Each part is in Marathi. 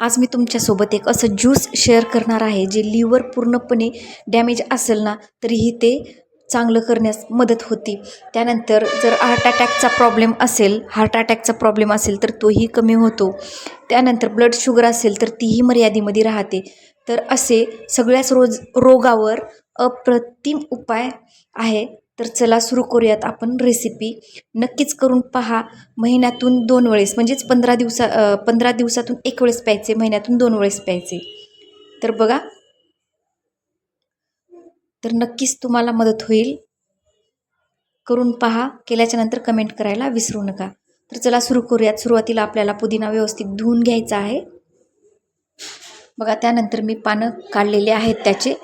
आज मी तुमच्यासोबत एक असं ज्यूस शेअर करणार आहे जे लिव्हर पूर्णपणे डॅमेज असेल ना तरीही ते चांगलं करण्यास मदत होती. त्यानंतर जर हार्ट अटॅकचा प्रॉब्लेम असेल हार्ट अटॅकचा प्रॉब्लेम असेल तर तोही कमी होतो. त्यानंतर ब्लड शुगर असेल तर तीही मर्यादेमध्ये राहते. तर असे सगळ्याच रोज रोगावर अप्रतिम उपाय आहे. तर चला सुरू करूयात आपण रेसिपी नक्कीच करून पहा. महिन्यातून दोन वेळेस म्हणजेच पंधरा दिवसा पंधरा दिवसातून एक वेळेस प्यायचे महिन्यातून दोन वेळेस प्यायचे. तर बघा. तर नक्कीच तुम्हाला मदत होईल. करून पहा. केल्याच्यानंतर कमेंट करायला विसरू नका. तर चला सुरू करूयात. सुरुवातीला आपल्याला पुदिना व्यवस्थित धुवून घ्यायचा आहे. बघा त्यानंतर मी पानं काढलेले आहेत त्याचे.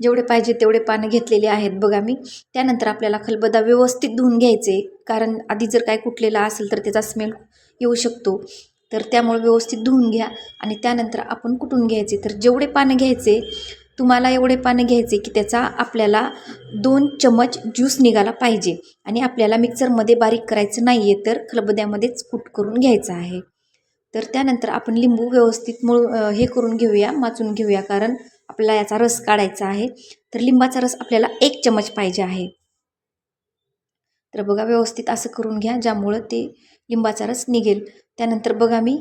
जेवढे पाहिजे तेवढे पानं घेतलेले आहेत बघा मी. त्यानंतर आपल्याला खलबदा व्यवस्थित धुवून घ्यायचे. कारण आधी जर काय कुटलेला असेल तर त्याचा स्मेल येऊ शकतो. तर त्यामुळे व्यवस्थित धुवून घ्या. आणि त्यानंतर आपण कुटून घ्यायचे? तर जेवढे पानं घ्यायचे तुम्हाला एवढे पानं घ्यायचे की त्याचा आपल्याला दोन चमच ज्यूस निघाला पाहिजे. आणि आपल्याला मिक्सरमध्ये बारीक करायचं नाही आहे तर खलबद्यामध्येच कूट करून घ्यायचं आहे. तर त्यानंतर आपण लिंबू व्यवस्थित मूळ हे करून घेऊया माचून घेऊया. कारण आपल्याला याचा रस काढायचा आहे. तर लिंबाचा रस आपल्याला एक चमच पाहिजे आहे. तर बघा व्यवस्थित असं करून घ्या ज्यामुळं ते लिंबाचा रस निघेल. त्यानंतर बघा मी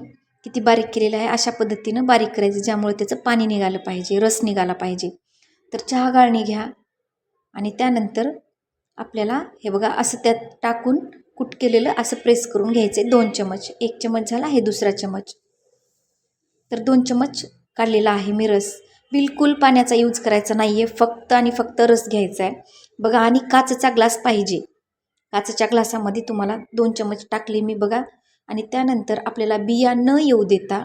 किती बारीक केलेलं आहे अशा पद्धतीनं बारीक करायचं ज्यामुळे त्याचं पाणी निघालं पाहिजे रस निघाला पाहिजे. तर चहा गाळणी घ्या आणि त्यानंतर आपल्याला हे बघा असं त्यात टाकून कुट केलेलं असं प्रेस करून घ्यायचे दोन चमच एक चमच झाला हे दुसरा चमच तर दोन चमच काढलेला आहे मी रस. बिलकुल पाण्याचा यूज करायचा नाही आहे फक्त आणि फक्त रस घ्यायचा आहे बघा आणि काचेचा ग्लास पाहिजे. काचेच्या ग्लासामध्ये तुम्हाला दोन चमच टाकले मी बघा. आणि त्यानंतर आपल्याला बिया न येऊ देता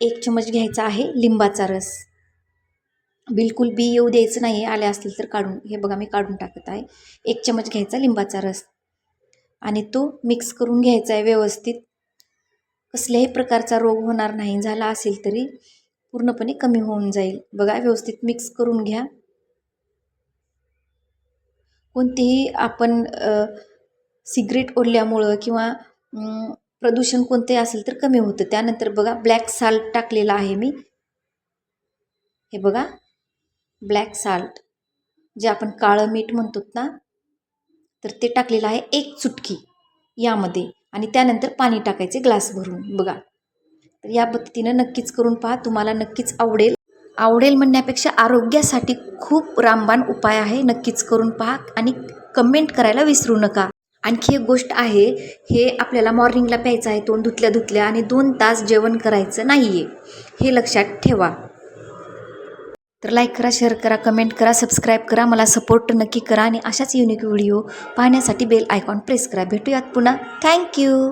एक चमच घ्यायचा आहे लिंबाचा रस. बिलकुल बी येऊ द्यायचं नाही आले असतील तर काढून हे बघा मी काढून टाकत आहे. एक चमच घ्यायचा लिंबाचा रस. आणि तो मिक्स करून घ्यायचा आहे व्यवस्थित. कसल्याही प्रकारचा रोग होणार नाही. झाला असेल तरी पूर्णपणे कमी होऊन जाईल. बघा व्यवस्थित मिक्स करून घ्या. कोणतेही आपण सिगरेट ओढल्यामुळं किंवा प्रदूषण कोणते असेल तर कमी होतं. त्यानंतर बघा ब्लॅक साल्ट टाकलेला आहे मी. हे बघा ब्लॅक साल्ट जे आपण काळं मीठ म्हणतो ना तर ते टाकलेलं आहे एक चुटकी यामध्ये. आणि त्यानंतर पाणी टाकायचे ग्लास भरून बघा तर या पद्धतीनं नक्कीच करून पहा तुम्हाला नक्कीच आवडेल. आवडेल म्हणण्यापेक्षा आरोग्यासाठी खूप रामबाण उपाय आहे नक्कीच करून पहा आणि कमेंट करायला विसरू नका. आणखी एक गोष्ट आहे हे आपल्याला मॉर्निंगला प्यायचं आहे तोंड धुतल्या धुतल्या आणि दोन तास जेवण करायचं नाही आहे हे लक्षात ठेवा. तर लाईक करा शेअर करा कमेंट करा सबस्क्राईब करा मला सपोर्ट नक्की करा आणि अशाच युनिक व्हिडिओ पाहण्यासाठी बेल आयकॉन प्रेस करा. भेटूयात पुन्हा. थँक्यू